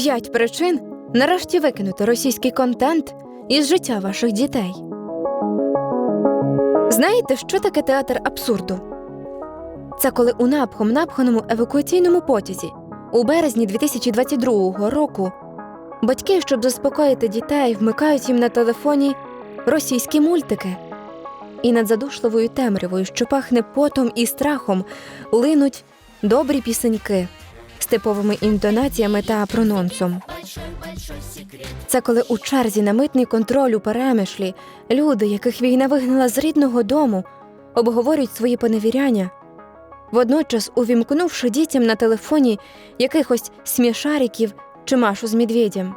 П'ять причин нарешті викинути російський контент із життя ваших дітей. Знаєте, що таке театр абсурду? Це коли у напхом напханому евакуаційному потязі у березні 2022 року батьки, щоб заспокоїти дітей, вмикають їм на телефоні російські мультики. І над задушливою темрявою, що пахне потом і страхом, линуть добрі пісеньки з типовими інтонаціями та прононсом. Це коли у черзі на митний контроль у перемишлі люди, яких війна вигнала з рідного дому, обговорюють свої поневіряння, водночас увімкнувши дітям на телефоні якихось смішариків чи Машу з медведем.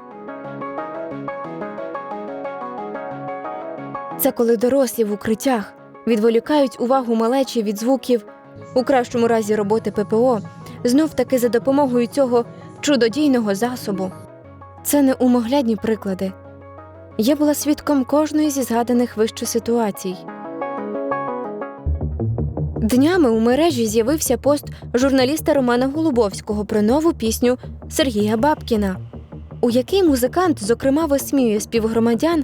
Це коли дорослі в укриттях відволікають увагу малечі від звуків, у кращому разі роботи ППО, знов таки за допомогою цього чудодійного засобу. Це не умоглядні приклади. Я була свідком кожної зі згаданих вище ситуацій. Днями у мережі з'явився пост журналіста Романа Голубовського про нову пісню Сергія Бабкіна, у якій музикант, зокрема, висміює співгромадян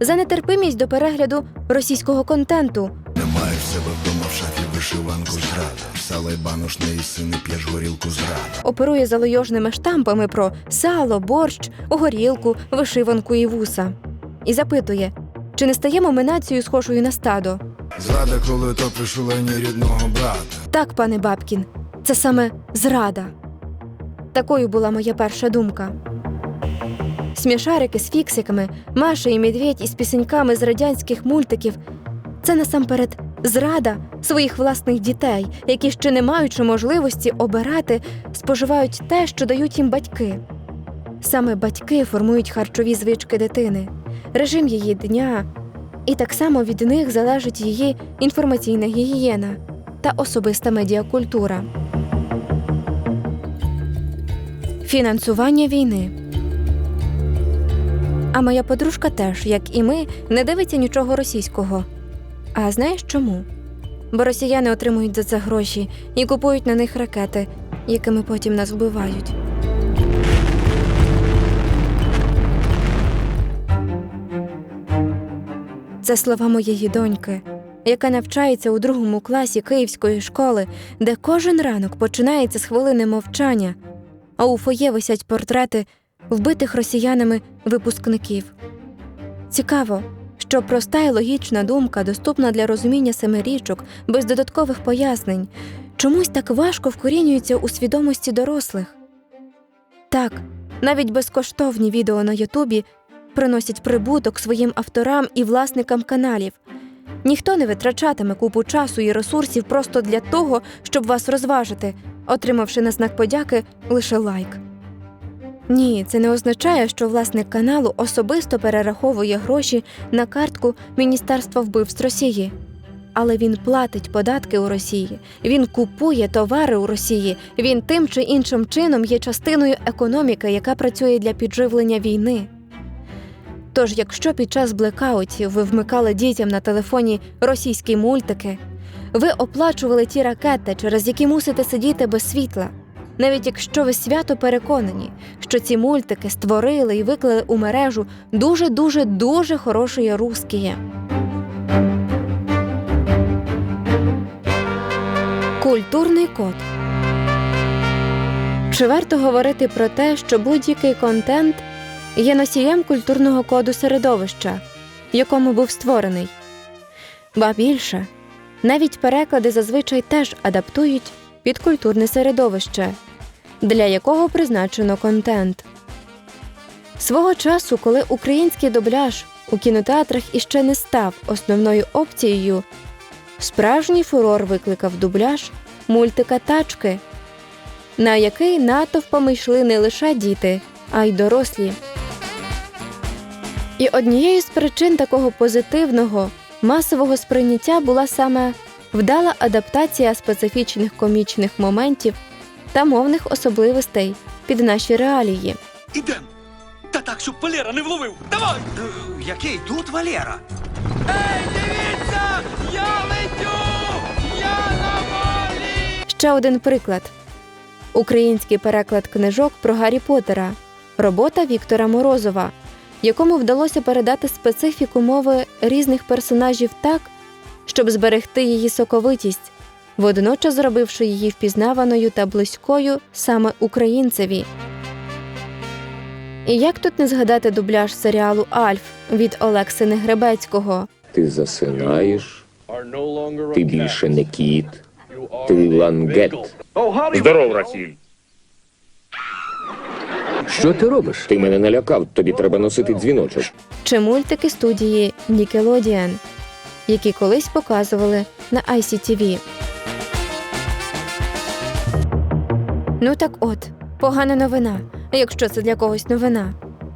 за нетерпимість до перегляду російського контенту, Немає в себе вдома в шафі вишиванку зрада. Сало й банош не їси, п'єш горілку зрада. оперує залойожними штампами про сало, борщ, горілку, вишиванку і вуса. І запитує, чи не стаємо ми нацією схожою на стадо. Зрада, коли то пришулені рідного брата. Так, пане Бабкін, це саме зрада. Такою була моя перша думка. Смішарики з фіксиками, Маша і Медведь із пісеньками з радянських мультиків це насамперед зрада своїх власних дітей, які ще не маючи можливості обирати, споживають те, що дають їм батьки. Саме батьки формують харчові звички дитини, режим її дня, і так само від них залежить її інформаційна гігієна та особиста медіакультура. Фінансування війни. А моя подружка теж, як і ми, не дивиться нічого російського. А знаєш чому? Бо росіяни отримують за це гроші і купують на них ракети, якими потім нас вбивають. Це слова моєї доньки, яка навчається у другому класі київської школи, де кожен ранок починається з хвилини мовчання, а у фоє висять портрети вбитих росіянами випускників. Цікаво, що проста і логічна думка, доступна для розуміння семирічок, без додаткових пояснень, чомусь так важко вкорінюється у свідомості дорослих. Так, навіть безкоштовні відео на Ютубі приносять прибуток своїм авторам і власникам каналів. Ніхто не витрачатиме купу часу і ресурсів просто для того, щоб вас розважити, отримавши на знак подяки лише лайк. Ні, це не означає, що власник каналу особисто перераховує гроші на картку Міністерства вбивств Росії. Але він платить податки у Росії, він купує товари у Росії, він тим чи іншим чином є частиною економіки, яка працює для підживлення війни. Тож, якщо під час блекаутів ви вмикали дітям на телефоні російські мультики, ви оплачували ті ракети, через які мусите сидіти без світла, навіть якщо ви свято переконані, що ці мультики створили і виклали у мережу дуже дуже дуже хороші русські. Культурний код. Чи варто говорити про те, що будь-який контент є носієм культурного коду середовища, в якому був створений? Ба більше, навіть переклади зазвичай теж адаптують під культурне середовище, для якого призначено контент. Свого часу, коли український дубляж у кінотеатрах іще не став основною опцією, справжній фурор викликав дубляж мультика Тачки, на який натовпами йшли не лише діти, а й дорослі. І однією з причин такого позитивного масового сприйняття була саме вдала адаптація специфічних комічних моментів та мовних особливостей під наші реалії. Ідем! Та так, щоб Валера не вловив! Давай! Який тут Валера? Ей, дивіться! Я летю! Я на волі! Ще один приклад: український переклад книжок про Гаррі Поттера, робота Віктора Морозова, якому вдалося передати специфіку мови різних персонажів так, щоб зберегти її соковитість, водночас зробивши її впізнаваною та близькою саме українцеві. І як тут не згадати дубляж серіалу Альф від Олексини Гребецького? Ти засинаєш, ти більше не кіт, ти лангет. Здоров, Расіль. Що ти робиш? Ти мене налякав, тобі треба носити дзвіночок. чи мультики студії Nickelodeon, які колись показували на ICTV. Ну так от, погана новина, якщо це для когось новина,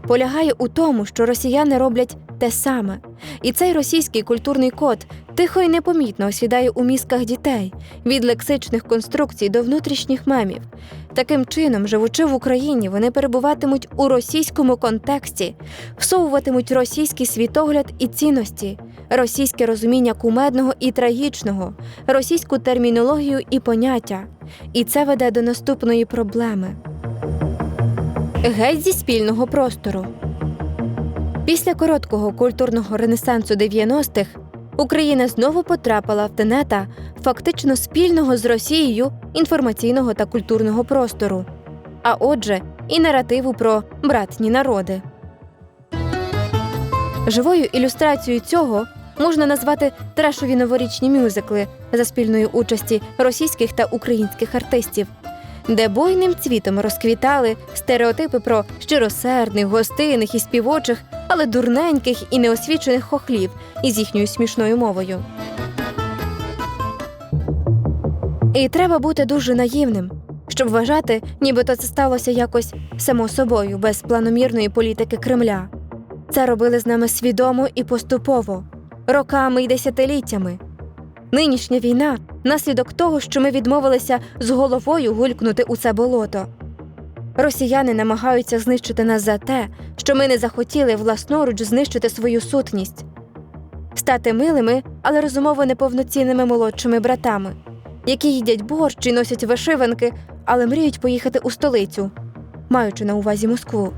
полягає у тому, що росіяни роблять те саме. І цей російський культурний код тихо і непомітно осідає у мізках дітей від лексичних конструкцій до внутрішніх мемів. Таким чином, живучи в Україні, вони перебуватимуть у російському контексті, всовуватимуть російський світогляд і цінності, російське розуміння кумедного і трагічного, російську термінологію і поняття. І це веде до наступної проблеми. Геть зі спільного простору. Після короткого культурного ренесансу 90-х Україна знову потрапила в тенета фактично спільного з Росією інформаційного та культурного простору, а отже, і наративу про братні народи. Живою ілюстрацією цього можна назвати трешові новорічні мюзикли за спільної участі російських та українських артистів, де буйним цвітом розквітали стереотипи про щиросердних, гостинних і співочих, але дурненьких і неосвічених хохлів із їхньою смішною мовою. І треба бути дуже наївним, щоб вважати, нібито це сталося якось само собою, без планомірної політики Кремля. Це робили з нами свідомо і поступово, роками і десятиліттями. Нинішня війна наслідок того, що ми відмовилися з головою гулькнути у це болото. Росіяни намагаються знищити нас за те, що ми не захотіли власноруч знищити свою сутність, стати милими, але розумово неповноцінними молодшими братами, які їдять борщ і носять вишиванки, але мріють поїхати у столицю, маючи на увазі Москву.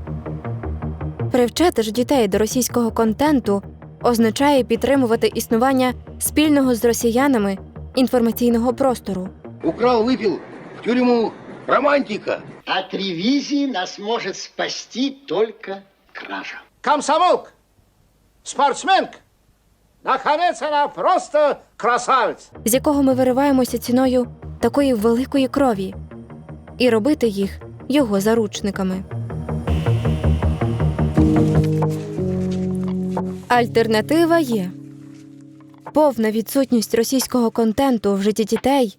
Привчати ж дітей до російського контенту означає підтримувати існування спільного з росіянами інформаційного простору. Украл, выпил, в тюрьму. Романтика. От ревизии нас может спасти только кража. Комсомолк, спортсменка. Наконец она просто красавица. з якого ми вириваємося ціною такої великої крові, і робити їх його заручниками. Альтернатива є повна відсутність російського контенту в житті дітей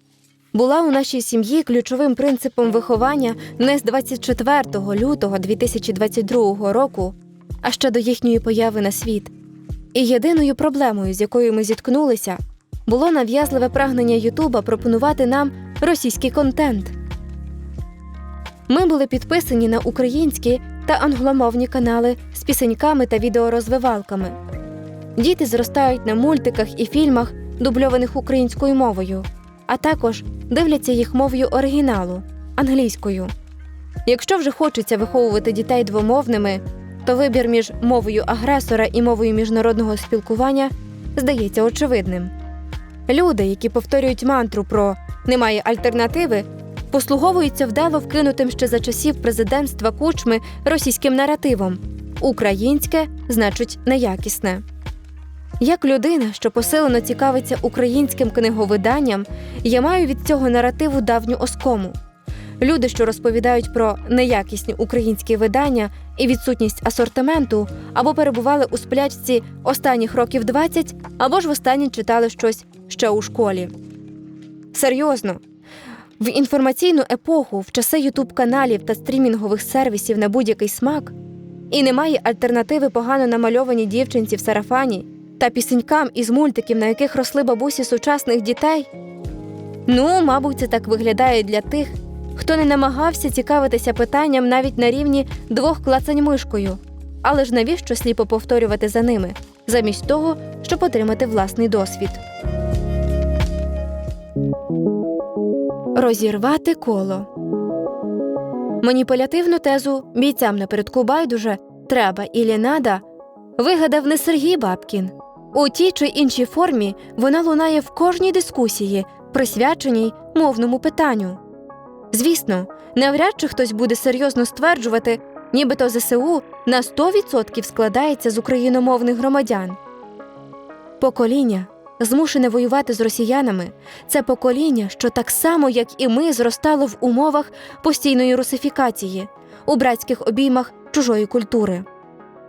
була у нашій сім'ї ключовим принципом виховання не з 24 лютого 2022 року, а ще до їхньої появи на світ. І єдиною проблемою, з якою ми зіткнулися, було нав'язливе прагнення Ютуба пропонувати нам російський контент. Ми були підписані на українські та англомовні канали з пісеньками та відеорозвивалками. Діти зростають на мультиках і фільмах, дубльованих українською мовою, а також дивляться їх мовою оригіналу англійською. Якщо вже хочеться виховувати дітей двомовними, то вибір між мовою агресора і мовою міжнародного спілкування здається очевидним. Люди, які повторюють мантру про немає альтернативи, послуговуються вдало вкинутим ще за часів президентства кучми російським наративом українське значить неякісне. Як людина, що посилено цікавиться українським книговиданням, я маю від цього наративу давню оскому. Люди, що розповідають про неякісні українські видання і відсутність асортименту, або перебували у сплячці останніх років 20, або ж востаннє читали щось ще у школі. Серйозно. В інформаційну епоху, в часи ютуб-каналів та стрімінгових сервісів на будь-який смак, і немає альтернативи погано намальованій дівчинці в сарафані та пісенькам із мультиків, на яких росли бабусі сучасних дітей. Ну, мабуть, це так виглядає для тих, хто не намагався цікавитися питанням навіть на рівні двох клацань мишкою. Але ж навіщо сліпо повторювати за ними, замість того, щоб отримати власний досвід? Розірвати коло. Маніпулятивну тезу бійцям напередку байдуже треба і нада вигадав не Сергій Бабкін. У тій чи іншій формі вона лунає в кожній дискусії, присвяченій мовному питанню. Звісно, навряд чи хтось буде серйозно стверджувати, нібито ЗСУ на 100% складається з україномовних громадян. Покоління, змушене воювати з росіянами, це покоління, що так само, як і ми, зростало в умовах постійної русифікації, у братських обіймах чужої культури.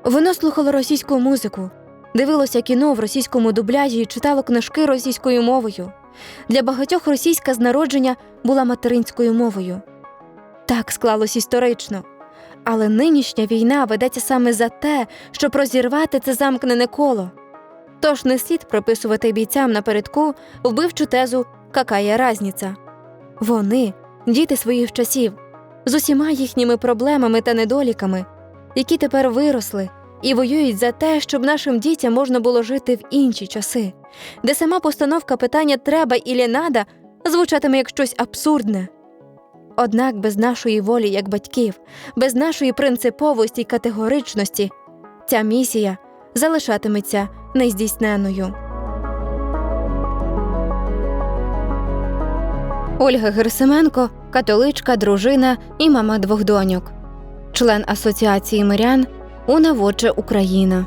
Воно слухало російську музику, дивилося кіно в російському дубляжі і читало книжки російською мовою. Для багатьох російська з народження була материнською мовою. Так склалось історично. Але нинішня війна ведеться саме за те, щоб розірвати це замкнене коло. Тож не слід прописувати бійцям напередку вбивчу тезу «какая разниця». Вони діти своїх часів, з усіма їхніми проблемами та недоліками, які тепер виросли і воюють за те, щоб нашим дітям можна було жити в інші часи, де сама постановка питання треба і надо звучатиме як щось абсурдне. Однак без нашої волі як батьків, без нашої принциповості й категоричності, ця місія залишатиметься нездійсненою. Ольга Герсименко католичка, дружина і мама двох доньок, член Асоціації мирян у наводче Україна.